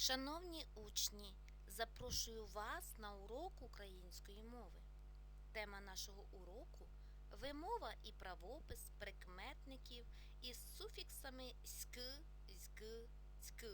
Шановні учні, запрошую вас на урок української мови. Тема нашого уроку вимова і правопис прикметників із суфіксами ськ, зьк, цьк.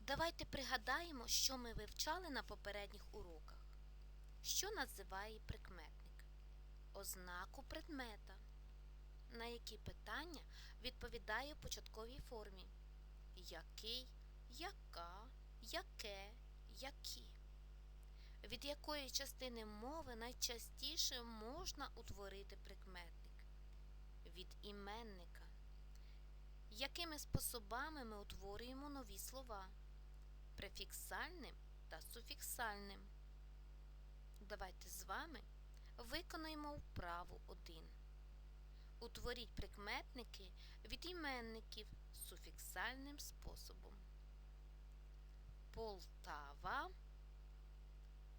Давайте пригадаємо, що ми вивчали на попередніх уроках. Що називає прикметник? Ознаку предмета. На які питання відповідає в початковій формі? Який, яка, яке, які? Від якої частини мови найчастіше можна утворити прикметник? Від іменника. Якими способами ми утворюємо нові слова? Префіксальним та суфіксальним. Давайте з вами виконаємо вправу 1. Утворіть прикметники від іменників суфіксальним способом. Полтава,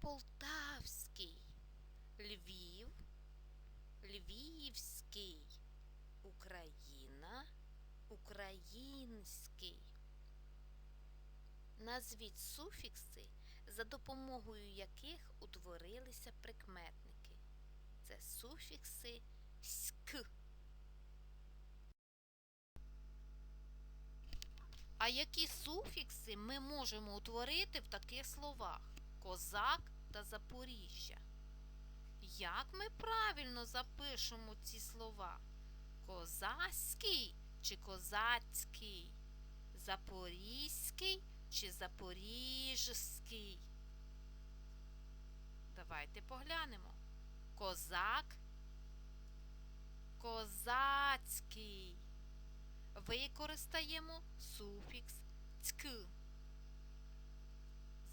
Полтавський, Львів, Львівський, Україна, Український. Назвіть суфікси, за допомогою яких утворилися прикметники. Це суфікси ськ. А які суфікси ми можемо утворити в таких словах? Козак та Запоріжжя. Як ми правильно запишемо ці слова? Козацький чи козацький? Запорізький чи запоріжський? Давайте поглянемо. Козак, козацький. Використаємо суфікс цьк.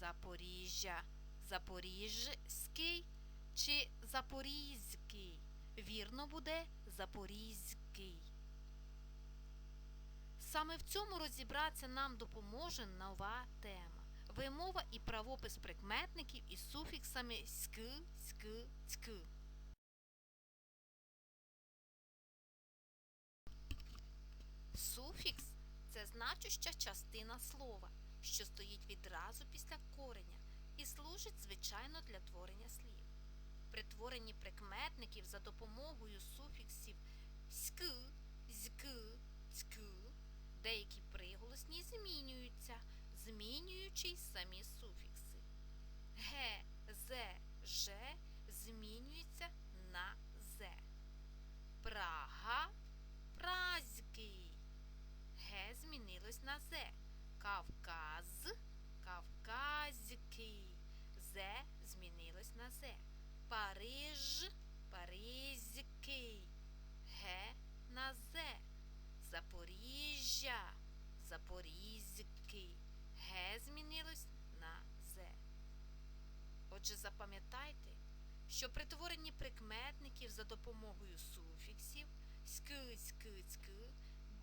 Запоріжжя, запоріжський чи запорізький. Вірно буде запорізький. Саме в цьому розібратися нам допоможе нова тема. Вимова і правопис прикметників із суфіксами ськ, ськ, цьк. Суфікс це значуща частина слова, що стоїть відразу після кореня і служить звичайно для творення слів. При творенні прикметників за допомогою суфіксів ськ, зьк, цьк деякі приголосні змінюються, змінюючи й самі суфікси. Г, З, Ж змінюються на З. Прага празький. Г змінилось на З. Кавказ кавказький. З змінилось на З. Париж паризький. Г на З. Запоріжжя запорізький. Г змінилось на З. Отже, запам'ятайте, що при творенні прикметників за допомогою суфіксів ськ, цьк, цьк,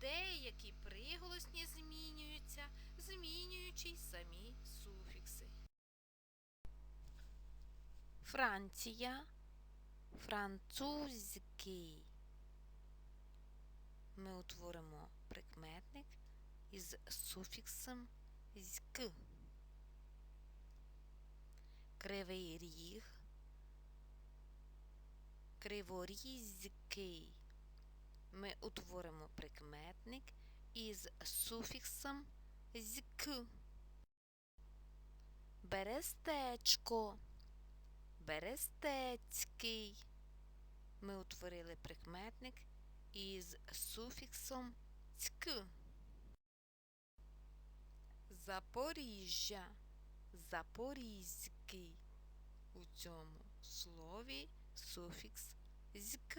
деякі приголосні змінюються, змінюючи й самі суфікси. Франція, французький. Ми утворимо прикметник із суфіксом зьк. Кривий ріг, криворізький. Ми утворимо прикметник із суфіксом зьк. Берестечко, берестецький. Ми утворили прикметник із суфіксом цьк. Запоріжжя, запорізький. У цьому слові суфікс зьк.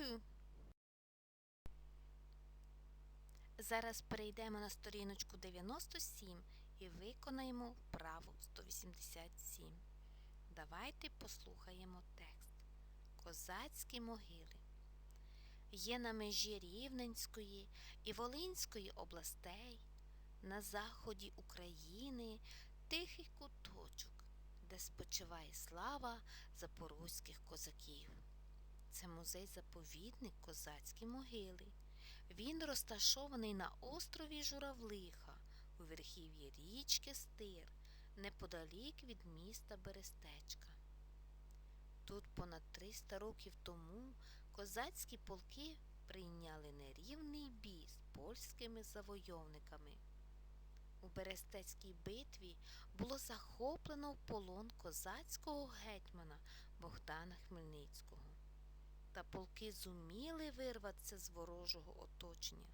Зараз перейдемо на сторіночку 97 і виконаємо вправу 187. Давайте послухаємо текст. Козацькі могили. Є на межі Рівненської і Волинської областей, на заході України тихий куточок, де спочиває слава запорозьких козаків. Це музей-заповідник Козацькі могили. Він розташований на острові Журавлиха у верхів'ї річки Стир, неподалік від міста Берестечка. Тут понад 300 років тому козацькі полки прийняли нерівний бій з польськими завойовниками. У Берестецькій битві було захоплено в полон козацького гетьмана Богдана Хмельницького. Та полки зуміли вирватися з ворожого оточення.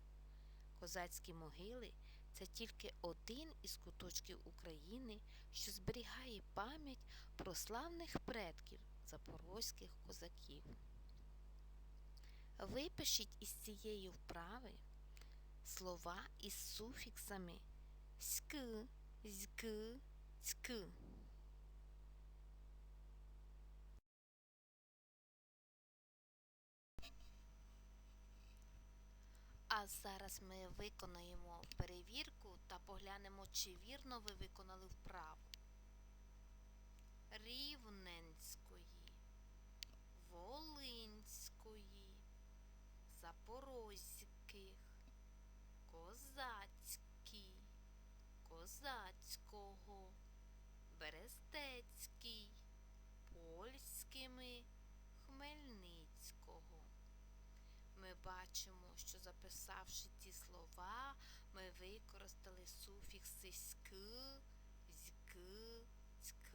Козацькі могили це тільки один із куточків України, що зберігає пам'ять про славних предків запорозьких козаків. Випишіть із цієї вправи слова із суфіксами ськ, зьк, цьк. А зараз ми виконаємо перевірку та поглянемо, чи вірно ви виконали вправу. Рівненської, Волинської, Запорозьких, Козацький, Козацького, Берестецький, Польськими, Хмельницького. Ми бачимо, що записавши ці слова, ми використали суфікси ськ, зьк, цьк.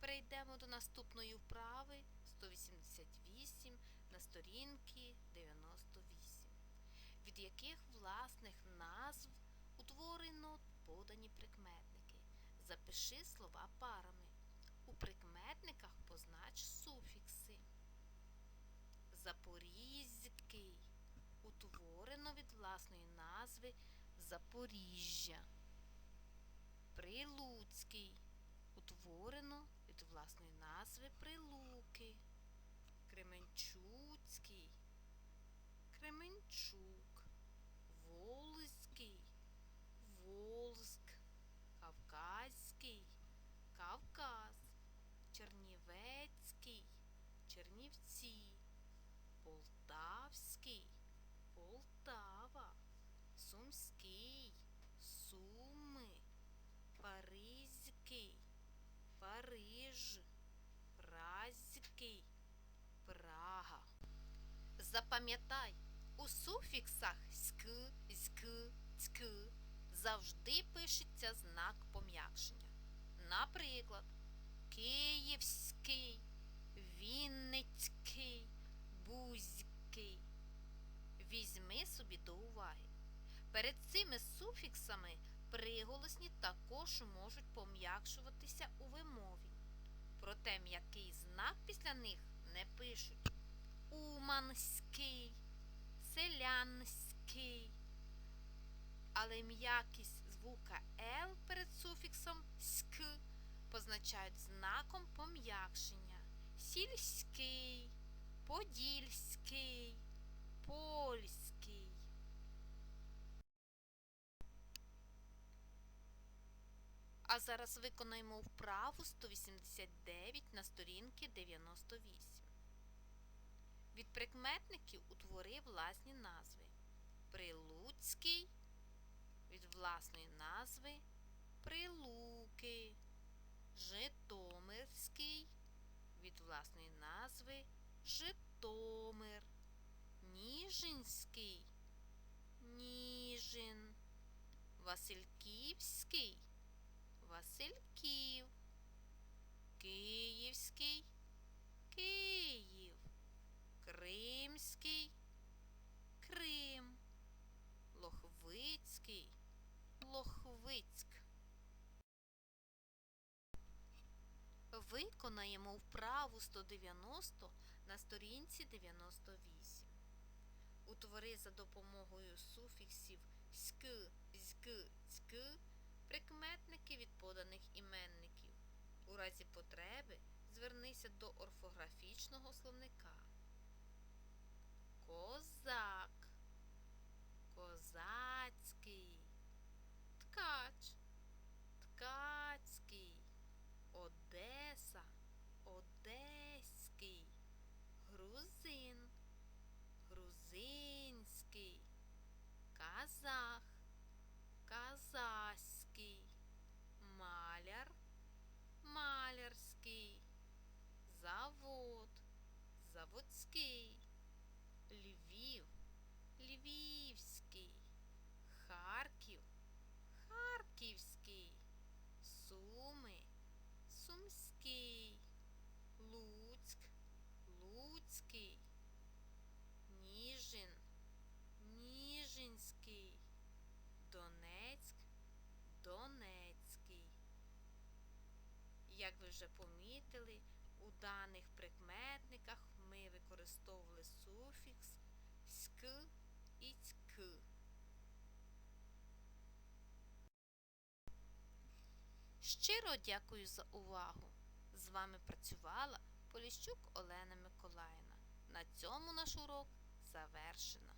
Перейдемо до наступної вправи 188 на сторінки 98, від яких власних назв утворено подані прикметники. Запиши слова парами. У прикметниках познач суфікси. Запорізький утворено від власної назви Запоріжжя. Прилуцький утворено від власної назви Прилуки. Кременчуцький Кременчук. Волзький Волзьк. Кавказький Кавказ. Чернівецький Чернівці. Полтавський Полтава, Сумський, Суми, Паризький, Париж, Празький, Прага. Запам'ятай, у суфіксах ськ, зьк, цьк завжди пишеться знак пом'якшення. Наприклад, Київський, Вінницький. Бузький. Візьми собі до уваги. Перед цими суфіксами приголосні також можуть пом'якшуватися у вимові. Проте м'який знак після них не пишуть. Уманський, селянський. Але м'якість звука Л перед суфіксом ськ позначають знаком пом'якшення. Сільський. Подільський, польський. А зараз виконаємо вправу 189 на сторінки 98. Від прикметників утвори власні назви. Прилуцький від власної назви Прилуки, Житомирський від власної назви Житомир, Ніжинський, Ніжин, Васильківський, Васильків, Київський, Київ, Кримський, Крим, Лохвицький, Лохвицьк. Виконаємо вправу 190 на сторінці 98. Утвори за допомогою суфіксів ськ, зьк, цьк прикметники від поданих іменників. У разі потреби звернися до орфографічного словника. Козак, козацький, Львовський, Львів, Львівський, Харків, Харківський, Суми, Сумський, Луцьк, Луцький, Ніжин, Ніжинський, Донецьк, Донецький. Як ви вже помітили, у даних прикметах ськ і. Щиро дякую за увагу! З вами працювала Поліщук Олена Миколаївна. На цьому наш урок завершено.